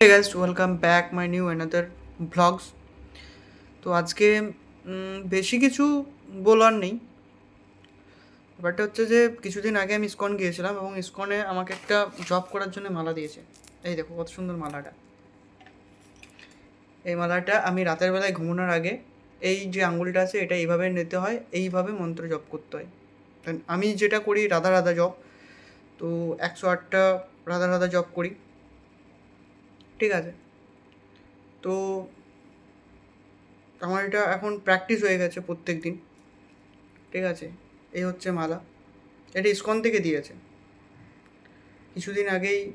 hey guys welcome back my new another vlogs তো আজকে বেশি কিছু বলার নেই। ব্যাপারটা হচ্ছে যে, কিছুদিন আগে আমি ইসকন গিয়েছিলাম এবং ইসকনে আমাকে একটা জব করার জন্য মালা দিয়েছে। এই দেখো, কত সুন্দর মালাটা। এই মালাটা আমি রাতের বেলায় ঘুমানোর আগে, এই যে আঙ্গুলটা আছে, এটা এইভাবে নিতে হয়, এইভাবে মন্ত্র জপ করতে হয়। আমি যেটা করি, রাধা রাধা জপ। তো একশো আটটা রাধা রাধা জপ করি। ঠিক আছে? তো আমার এটা এখন প্র্যাকটিস হয়ে গেছে প্রত্যেক দিন। ঠিক আছে? এই হচ্ছে মালা। এটা ইস্কন থেকে দিয়েছে। কিছুদিন আগেই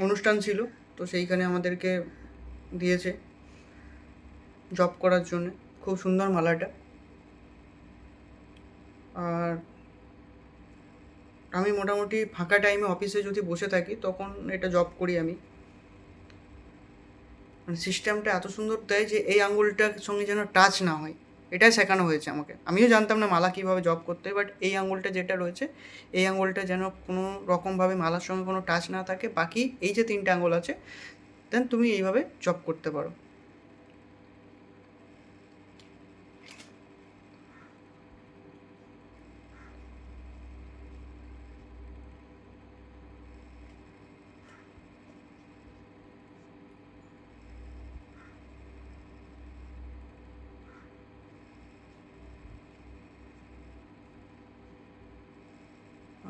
অনুষ্ঠান ছিল, তো সেইখানে আমাদেরকে দিয়েছে জব করার জন্য। খুব সুন্দর মালাটা। আর আমি মোটামুটি ফাঁকা টাইমে অফিসে যদি বসে থাকি, তখন এটা জব করি আমি। মানে সিস্টেমটা এত সুন্দর দেয় যে এই আঙুলটার সঙ্গে যেন টাচ না হয়। এটাই শেখানো হয়েছে আমাকে। আমিও জানতাম না মালা কীভাবে জব করতে হয় বাট এই আঙুলটা যেটা রয়েছে, এই আঙুলটা যেন কোনো রকমভাবে মালার সঙ্গে কোনো টাচ না থাকে। বাকি এই যে তিনটে আঙুল আছে দেন তুমি এইভাবে জব করতে পারো।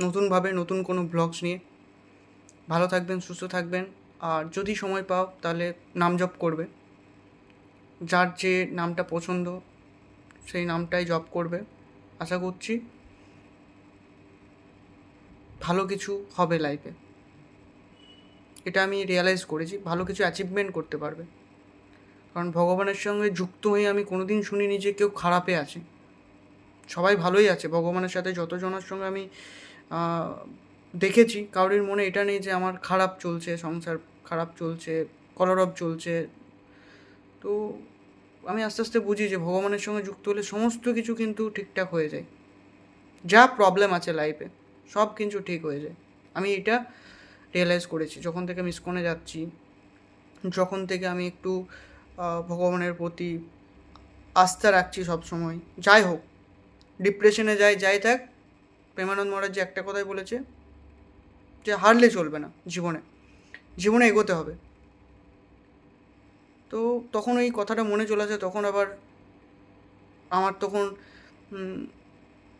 নতুনভাবে নতুন কোনো ব্লগস নিয়ে। ভালো থাকবেন, সুস্থ থাকবেন। আর যদি সময় পাও, তাহলে নাম জপ করবে। যার যে নামটা পছন্দ, সেই নামটাই জপ করবে। আশা করছি ভালো কিছু হবে লাইফে এটা আমি রিয়ালাইজ করেছি, ভালো কিছু অ্যাচিভমেন্ট করতে পারবে। কারণ ভগবানের সঙ্গে যুক্ত হয়ে আমি কোনোদিন শুনিনি যে কেউ খারাপে আছে। সবাই ভালোই আছে, ভগবানের সাথে যতজনের সঙ্গে আমি দেখেছি। কারোর মনে এটা নেই যে আমার খারাপ চলছে, সংসার খারাপ চলছে, কলরব চলছে। তো আমি আস্তে আস্তে বুঝি যে ভগবানের সঙ্গে যুক্ত হলে সমস্ত কিছু কিন্তু ঠিকঠাক হয়ে যায়। যা প্রবলেম আছে লাইফে সব কিছু ঠিক হয়ে যায়। আমি এটা রিয়েলাইজ করেছি। যখন থেকে আমি ইস্কনে যাচ্ছি, যখন থেকে আমি একটু ভগবানের প্রতি আস্থা রাখছি সব সময় যাই হোক ডিপ্রেশনে যাই যাই থাক প্রেমানন্দ মহারাজ একটা কথাই বলেছে যে হারলে চলবে না জীবনে। জীবনে এগোতে হবে। তো তখন ওই কথাটা মনে চলে আসে, তখন আবার আমার তখন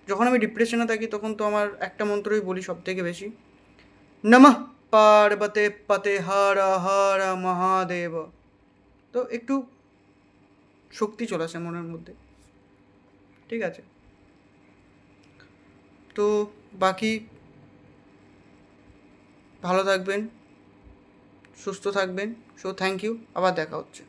যখন আমি ডিপ্রেশনে থাকি তখন তো আমার একটা মন্ত্রই বলি সব থেকে বেশি। নমঃ পার্বতে পতে হর হর মহাদেব। তো একটু শক্তি চলে আসে মনের মধ্যে। ঠিক আছে? তো বাকি ভালো থাকবেন সুস্থ থাকবেন। সো থ্যাংক ইউ আবার দেখা হচ্ছে।